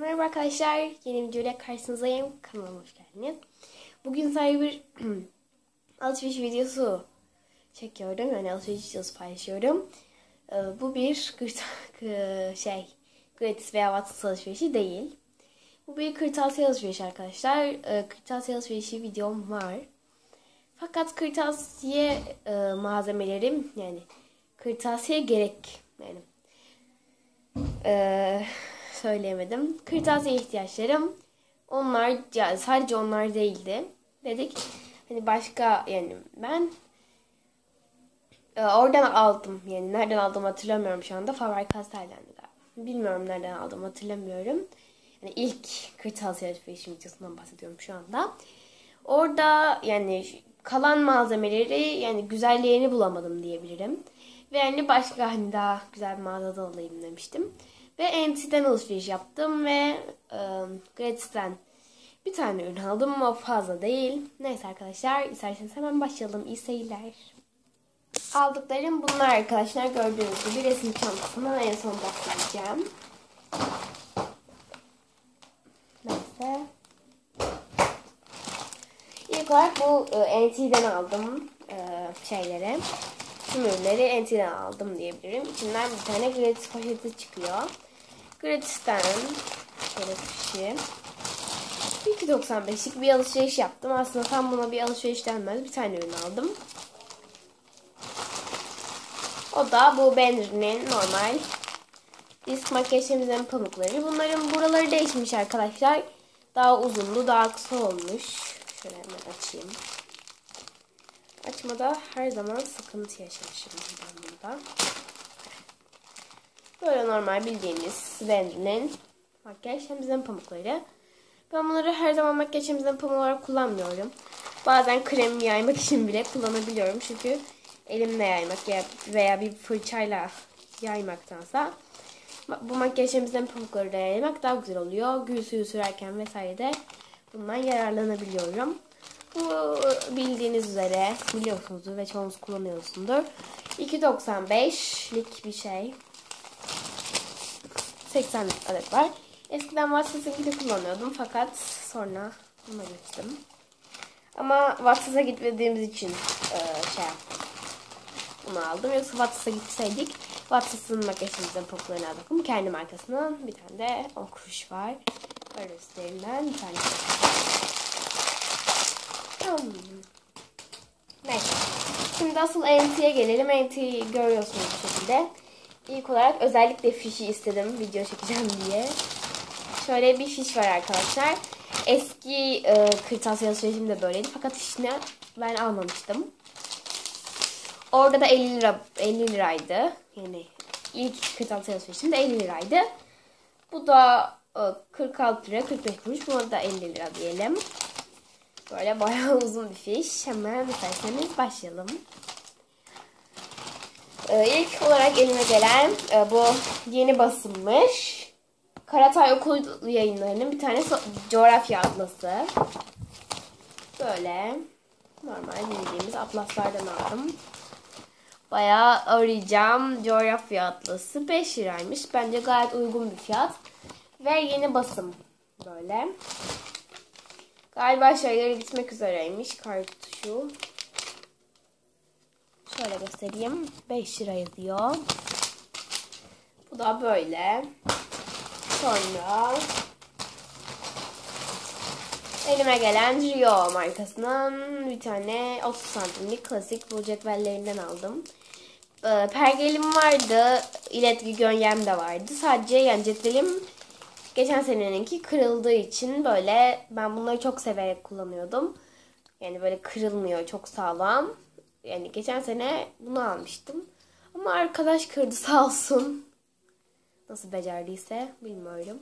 Merhaba arkadaşlar, yeni videoyla karşınızdayım. Kanalıma hoş geldiniz. Bugün sadece bir alışveriş videosu çekiyorum. Yani alışveriş videosu paylaşıyorum. Ee, Bu bir şey, gratis veya Watsons alışverişi değil. Bu bir kırtasiye alışverişi arkadaşlar. Ee, Kırtasiye alışverişi videom var. Fakat kırtasiye e, malzemelerim yani kırtasiye gerek yani e, söyleyemedim. Kırtasiye ihtiyaçlarım onlar yani sadece onlar değildi. Dedik hani başka yani ben e, oradan aldım. Yani nereden aldım hatırlamıyorum şu anda. Faber Castell'den. Bilmiyorum nereden aldım hatırlamıyorum. Yani ilk kırtasiye alışverişim videosundan bahsediyorum şu anda. Orada yani kalan malzemeleri yani güzellerini bulamadım diyebilirim. Ve yani başka hani daha güzel bir mağazada alayım demiştim. Ve NT'den alışveriş yaptım ve e, Gratis'ten bir tane ürün aldım ama fazla değil. Neyse arkadaşlar isterseniz hemen başlayalım. İyi seyirler. Aldıklarım bunlar arkadaşlar. Gördüğünüz gibi resim çantasına en son bahsedeceğim. Neyse. İlk olarak bu e, NT'den aldım e, şeyleri. Tüm ürünleri NT'den aldım diyebilirim. İçinden bir tane gratis poşeti çıkıyor. Gratis'ten şöyle fişi. 2.95'lik bir alışveriş yaptım. Aslında tam buna bir alışveriş denmez. Bir tane ürün aldım. O da bu Bender'in normal disk makyaj temizleme pamukları. Bunların buraları değişmiş arkadaşlar. Daha uzundu, daha kısa olmuş. Şöyle hemen açayım. Açmada her zaman sıkıntı yaşamışım ben burada. Böyle normal bildiğimiz Bender'in makyaj temizleme pamukları. Ben bunları her zaman makyaj temizleme pamuğu olarak kullanmıyorum. Bazen kremi yaymak için bile kullanabiliyorum. Çünkü elimle yaymak veya bir fırçayla yaymaktansa bu makyaj temizleme pamukları da yaymak daha güzel oluyor. Gül suyu sürerken vesaire de bundan yararlanabiliyorum. Bu bildiğiniz üzere biliyorsunuzdur ve çoğunuz kullanıyorsundur. 2.95'lik bir şey. 80 adet var. Eskiden Watsons'ınkini kullanıyordum fakat sonra buna geçtim. Ama Watsons'a gitmediğimiz için e, şey yaptım. Bunu aldım. Yoksa Watsons'a gitseydik Watsons'ın makyajımızın poplarını aldım. Kendi markasının bir tane de 10 kuruş var. Böyle üstlerinden bir tane. Hmm. Neyse. Şimdi asıl NT'ye gelelim. NT'yi görüyorsunuz bu şekilde. İlk olarak özellikle fişi istedim video çekeceğim diye. Şöyle bir fiş var arkadaşlar. Eski e, kırtasiye alışverişim de böyleydi. Fakat fişini ben almamıştım. Orada da 50 lira 50 liraydı. Yani ilk kırtasiye alışverişim de 50 liraydı. Bu da e, 46 lira 45 kuruş. Buna da 50 lira diyelim. Böyle bayağı uzun bir fiş. Hemen isterseniz başlayalım. Ee, ilk olarak elime gelen e, bu yeni basılmış Karatay Okul yayınlarının bir tane coğrafya atlası. Böyle normal bildiğimiz atlaslardan aldım. Bayağı arayacağım coğrafya atlası 5 liraymış. Bence gayet uygun bir fiyat. Ve yeni basım böyle. Galiba şeyleri bitmek üzereymiş. Kartuşu. Şöyle göstereyim. 5 lira yazıyor. Bu da böyle. Sonra elime gelen Rio markasının bir tane 30 santimlik klasik bu cetvellerinden aldım. Ee, pergelim vardı. iletki gönyem de vardı. Sadece yani cetvelim geçen seneninki kırıldığı için böyle ben bunları çok severek kullanıyordum. Yani böyle kırılmıyor çok sağlam. Yani geçen sene bunu almıştım. Ama arkadaş kırdı sağ olsun. Nasıl becerdiyse bilmiyorum.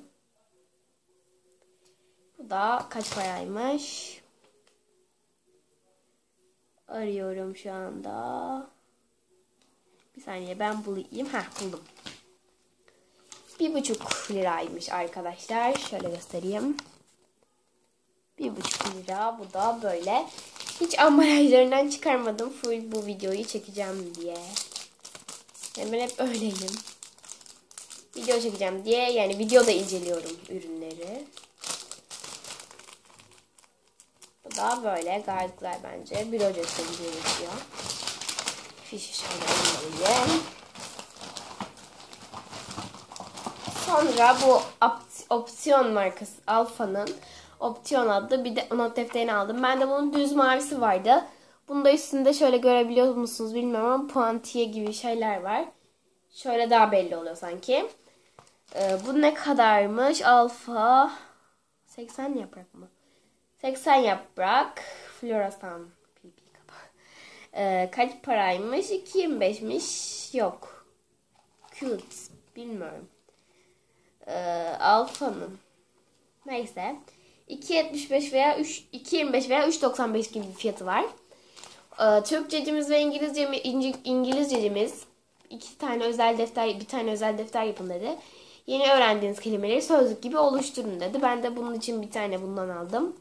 Bu da kaç paraymış? Arıyorum şu anda. Bir saniye ben bulayım. Heh buldum. Bir buçuk liraymış arkadaşlar. Şöyle göstereyim. Bir buçuk lira. Bu da böyle. Hiç ambalajlarından çıkarmadım. Full bu videoyu çekeceğim diye. Yani ben hep öyleyim. video çekeceğim diye yani videoda inceliyorum ürünleri. Bu da böyle gayet bence. Bir öncesi gözüküyor. Fişi şöyle. Sonra bu opsiyon markası Alfa'nın opsiyon adlı bir de not defterini aldım. Ben de bunun düz mavisi vardı. Bunda üstünde şöyle görebiliyor musunuz bilmiyorum ama puantiye gibi şeyler var. Şöyle daha belli oluyor sanki. Ee, bu ne kadarmış? Alfa 80 yaprak mı? 80 yaprak. Floresan PP ee, kaç paraymış? 2.25'miş. Yok. Cute. Bilmiyorum. Ee, Alfa'nın. Neyse. 2.75 veya 3 2.25 veya 3.95 gibi bir fiyatı var. Ee, Türkçecimiz ve İngilizce İngilizcecimiz iki tane özel defter bir tane özel defter yapın dedi. Yeni öğrendiğiniz kelimeleri sözlük gibi oluşturun dedi. Ben de bunun için bir tane bundan aldım.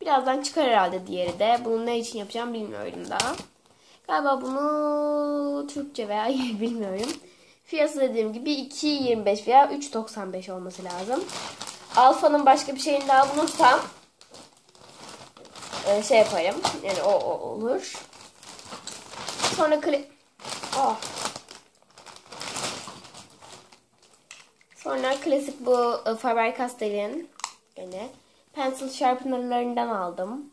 Birazdan çıkar herhalde diğeri de. Bunu ne için yapacağım bilmiyorum daha. Galiba bunu Türkçe veya bilmiyorum. Fiyatı dediğim gibi 2.25 veya 3.95 olması lazım. Alfa'nın başka bir şeyini daha bulursam e, şey yaparım. Yani o, o olur. Sonra kli... Oh. Sonra klasik bu e, Faber-Castell'in gene pencil sharpener'larından aldım.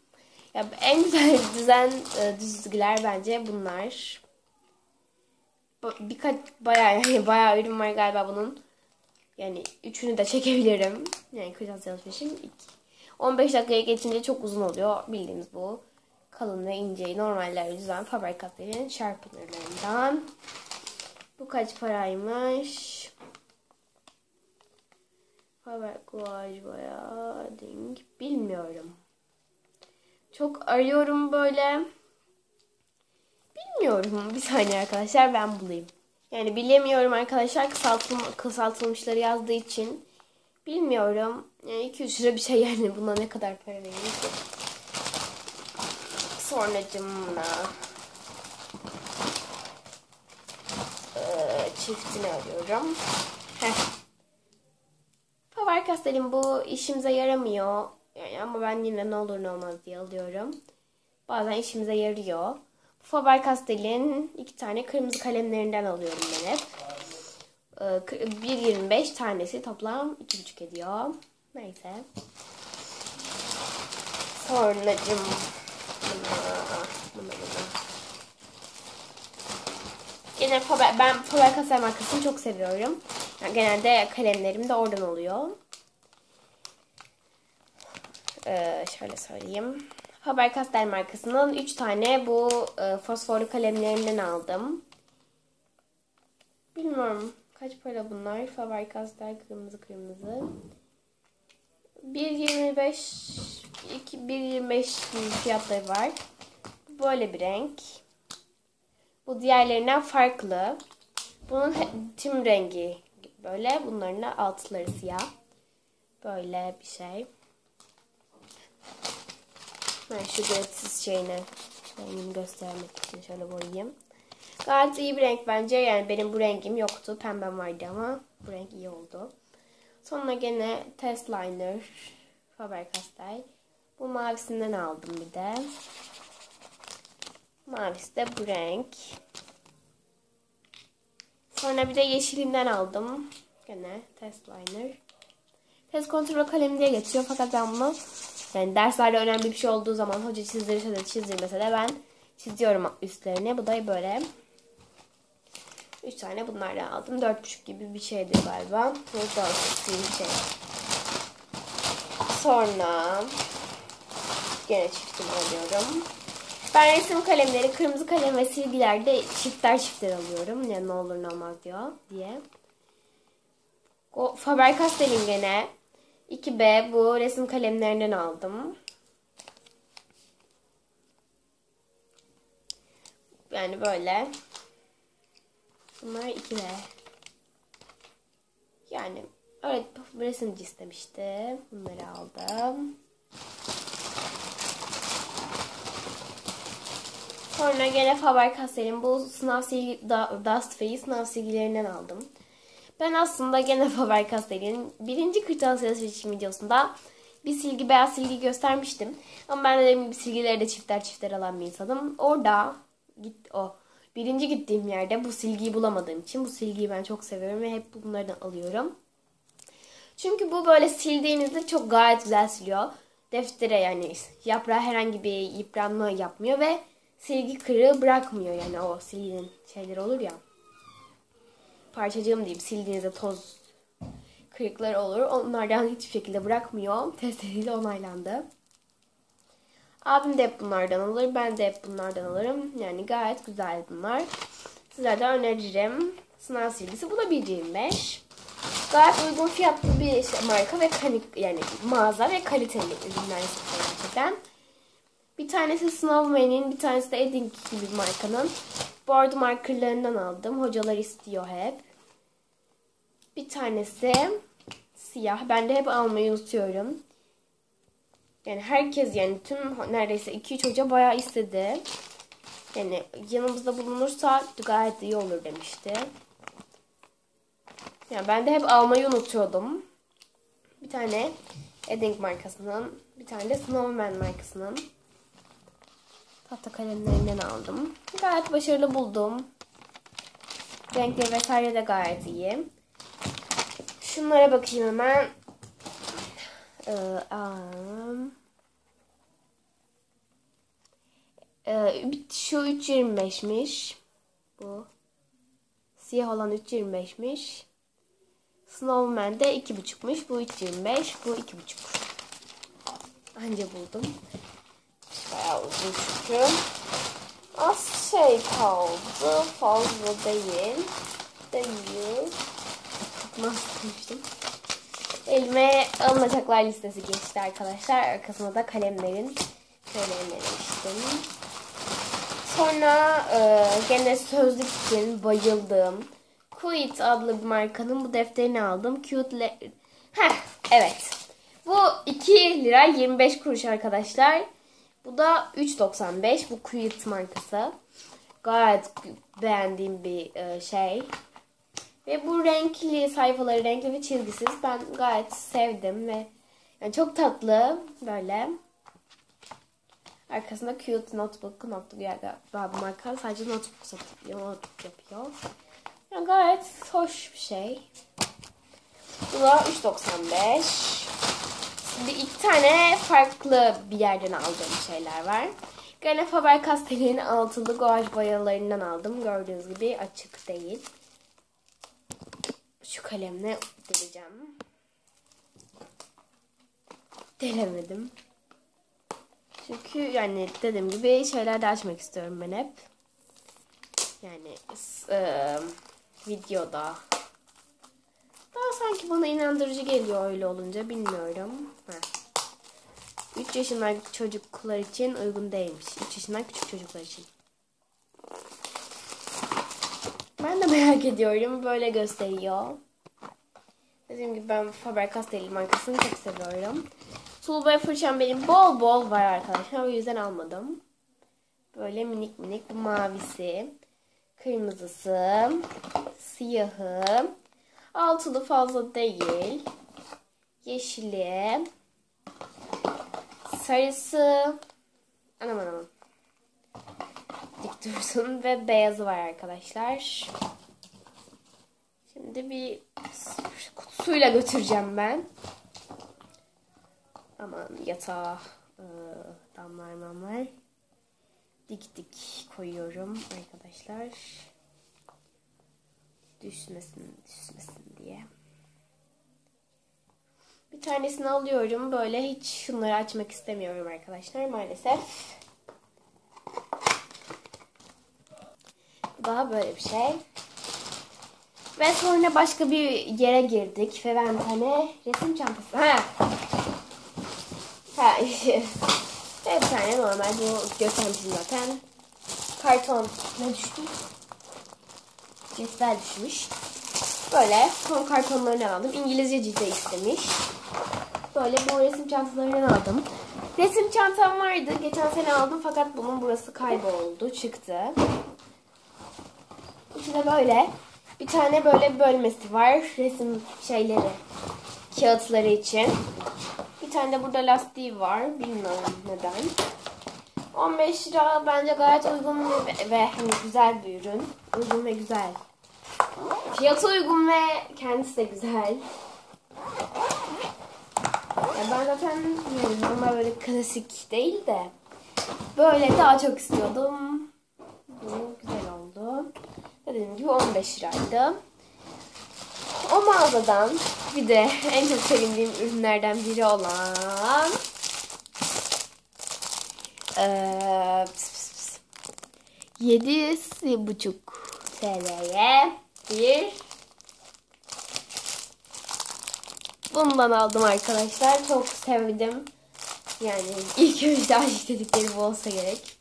Ya en güzel düzen e, düzgüler bence bunlar. Birkaç bayağı yani bayağı ürün var galiba bunun. Yani üçünü de çekebilirim. Yani kırtasiye alışverişim. 15 dakikaya geçince çok uzun oluyor. Bildiğiniz bu. Kalın ve ince normaller düzen Faber-Castell'in sharpener'larından. Bu kaç paraymış? Haber Guaj bayağı ding. Bilmiyorum. Çok arıyorum böyle. Bilmiyorum. Bir saniye arkadaşlar ben bulayım. Yani bilemiyorum arkadaşlar kısaltılma, kısaltılmışları yazdığı için. Bilmiyorum. Yani 200 lira bir şey yani buna ne kadar para veriyor ki. Sonracımla ee, çiftini arıyorum. Heh. Castell'in bu işimize yaramıyor. Yani ama ben yine ne olur ne olmaz diye alıyorum. Bazen işimize yarıyor. Faber Castell'in iki tane kırmızı kalemlerinden alıyorum ben hep. 1.25 ee, tanesi toplam 2.5 ediyor. Neyse. Sonracım. Yine Faber, ben Faber Castell markasını çok seviyorum. Yani genelde kalemlerim de oradan oluyor. Ee, şöyle söyleyeyim. Faber-Castell markasının 3 tane bu e, fosforlu kalemlerinden aldım. Bilmiyorum kaç para bunlar. Faber-Castell kırmızı kırmızı. 1.25 1.25 fiyatları var. Böyle bir renk. Bu diğerlerinden farklı. Bunun tüm rengi böyle. Bunların altları siyah. Böyle bir şey. Ben şu göretsiz şeyini rengini göstermek için şöyle boyayayım. Gayet iyi bir renk bence. Yani benim bu rengim yoktu. Pembem vardı ama bu renk iyi oldu. Sonra gene test liner Faber-Castell. Bu mavisinden aldım bir de. Mavisi de bu renk. Sonra bir de yeşilinden aldım. Gene test liner. Test kontrol kalemi diye geçiyor fakat ben bunu yani derslerde önemli bir şey olduğu zaman hoca çizdirirse de çizdirmese de ben çiziyorum üstlerine. Bu da böyle. 3 tane bunlardan aldım. 4,5 gibi bir şeydi galiba. Bu da bir şey. Sonra gene çiftini alıyorum. Ben resim kalemleri, kırmızı kalem ve silgilerde çiftler çiftler alıyorum. Yani ne olur ne olmaz diyor diye. Faber-Castell'in gene 2B bu resim kalemlerinden aldım. Yani böyle. Bunlar 2B. Yani öyle resimci istemişti. Bunları aldım. Sonra gene Faber-Castell'in bu sınav silgi, Dust Free sınav silgilerinden aldım. Ben aslında gene Faber-Castell'in birinci kırtasiye seçim videosunda bir silgi, beyaz silgi göstermiştim. Ama ben de dediğim gibi silgileri de çifter çifter alan bir insanım. Orada git o birinci gittiğim yerde bu silgiyi bulamadığım için bu silgiyi ben çok seviyorum ve hep bunlardan alıyorum. Çünkü bu böyle sildiğinizde çok gayet güzel siliyor. Deftere yani yaprağı herhangi bir yıpranma yapmıyor ve silgi kırığı bırakmıyor. Yani o silginin şeyleri olur ya. Parçacığım diyeyim sildiğinizde toz kırıklar olur. Onlardan hiçbir şekilde bırakmıyor. Testeriyle onaylandı. Abim de hep bunlardan alır. Ben de hep bunlardan alırım. Yani gayet güzel bunlar. Sizlere de öneririm. Sınav silgisi. Bu da 1.25. Gayet uygun fiyatlı bir şey, marka ve kanik yani mağaza ve kaliteli ürünler gerçekten. Bir tanesi Snowman'in, bir tanesi de Edding gibi bir markanın. Board markerlarından aldım. Hocalar istiyor hep. Bir tanesi siyah. Ben de hep almayı unutuyorum. Yani herkes yani tüm neredeyse 2-3 hoca bayağı istedi. Yani yanımızda bulunursa gayet iyi olur demişti. Yani ben de hep almayı unutuyordum. Bir tane Edding markasının, bir tane de Snowman markasının tahta kalemlerinden aldım. Gayet başarılı buldum. Renkleri vesaire de gayet iyi. Şunlara bakayım hemen. Ee, um, ee, şu 3.25'miş. Bu. Siyah olan 3.25'miş. Snowman de 2.5'muş. Bu 3.25. Bu 2.5. Anca buldum. Bayağı uzun çünkü. Az şey kaldı. Fazla değil. Değil. Nasıl demiştim? Elime alınacaklar listesi geçti arkadaşlar. Arkasına da kalemlerin kalemlerini demiştim. Sonra e, gene sözlük için bayıldım. Quit adlı bir markanın bu defterini aldım. Cute Heh, evet. Bu 2 lira 25 kuruş arkadaşlar. Bu da 3.95. Bu Quit markası. Gayet beğendiğim bir e, şey. Ve bu renkli sayfaları renkli ve çizgisiz. Ben gayet sevdim ve yani çok tatlı böyle. Arkasında cute notebook notebook yani bu marka sadece notebook satıyor, notebook yapıyor. Yani gayet hoş bir şey. Bu da 3.95. Şimdi iki tane farklı bir yerden aldığım şeyler var. Gene Faber-Castell'in altılı guaj boyalarından aldım. Gördüğünüz gibi açık değil. Şu kalemle deleceğim. Delemedim. Çünkü yani dediğim gibi şeyler de açmak istiyorum ben hep. Yani e, videoda. Sanki bana inandırıcı geliyor öyle olunca bilmiyorum. Heh. 3 yaşındaki çocuklar için uygun değilmiş. 3 yaşından küçük çocuklar için. Ben de merak ediyorum. Böyle gösteriyor. Dediğim gibi ben Faber-Castell markasını çok seviyorum. Sulu boya fırçam benim bol bol var arkadaşlar. O yüzden almadım. Böyle minik minik bu mavisi. Kırmızısı. Siyahı. Altılı fazla değil. Yeşili. Sarısı. Anam anam. Dik dursun ve beyazı var arkadaşlar. Şimdi bir kutusuyla götüreceğim ben. Aman yatağa e, damlar mamlar. Dik dik koyuyorum arkadaşlar. Düşmesin, düşmesin diye. Bir tanesini alıyorum. Böyle hiç şunları açmak istemiyorum arkadaşlar maalesef. Daha böyle bir şey. Ve sonra başka bir yere girdik ve ben tane resim çantası. Ha. Ha. ve bir tane normal bu göstermişim zaten. Karton ne düştü? Cetvel düşmüş. Böyle son kartonlarını aldım. İngilizce cilde istemiş. Böyle bu resim çantalarını aldım. Resim çantam vardı. Geçen sene aldım fakat bunun burası kayboldu. Çıktı. İçinde böyle Bir tane böyle bölmesi var. Resim şeyleri. Kağıtları için. Bir tane de burada lastiği var. Bilmiyorum neden. 15 lira bence gayet uygun ve, hani güzel bir ürün. Uygun ve güzel. Fiyatı uygun ve kendisi de güzel. Ya ben zaten normal böyle klasik değil de böyle daha çok istiyordum. Bu güzel oldu. Dediğim gibi 15 liraydı. O mağazadan bir de en çok sevindiğim ürünlerden biri olan ee, pıs pıs pıs. 7,5 TL'ye bir bundan aldım arkadaşlar. Çok sevdim. Yani ilk önce aşk bu olsa gerek.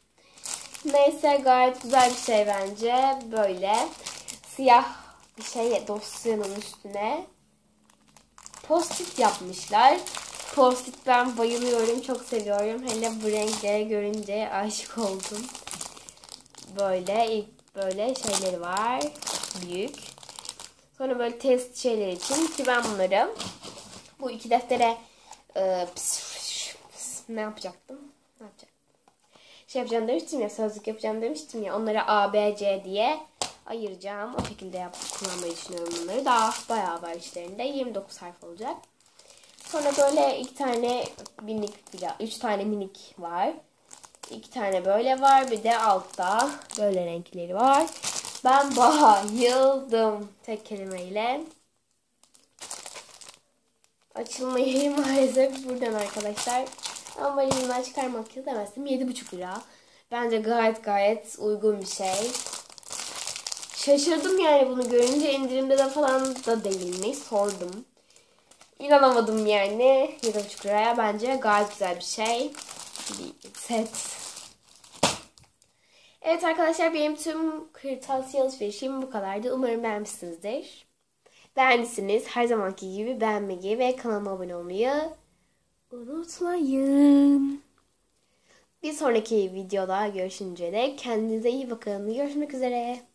Neyse gayet güzel bir şey bence. Böyle siyah bir şey dosyanın üstüne post-it yapmışlar. Post-it ben bayılıyorum. Çok seviyorum. Hele bu renkleri görünce aşık oldum. Böyle ilk böyle şeyleri var. Büyük. Sonra böyle test şeyler için ki ben bunları bu iki deftere e, pıs, pıs, ne yapacaktım? Ne yapacaktım? Şey yapacağım demiştim ya sözlük yapacağım demiştim ya onları A, B, C diye ayıracağım. O şekilde yap kullanmayı düşünüyorum bunları. Daha bayağı var işlerinde. 29 sayfa olacak. Sonra böyle iki tane minik, üç tane minik var. İki tane böyle var. Bir de altta böyle renkleri var. Ben bayıldım tek kelimeyle. Açılmayı maalesef buradan arkadaşlar. Ama elimden çıkarmak istemezdim. 7,5 lira. Bence gayet gayet uygun bir şey. Şaşırdım yani bunu görünce indirimde de falan da değilmiş. Sordum. İnanamadım yani. 7,5 liraya bence gayet güzel bir şey. Bir set. Evet arkadaşlar benim tüm kırtasiye alışverişim bu kadardı. Umarım beğenmişsinizdir. Beğendiyseniz her zamanki gibi beğenmeyi ve kanalıma abone olmayı unutmayın. Bir sonraki videoda görüşünce de kendinize iyi bakın. Görüşmek üzere.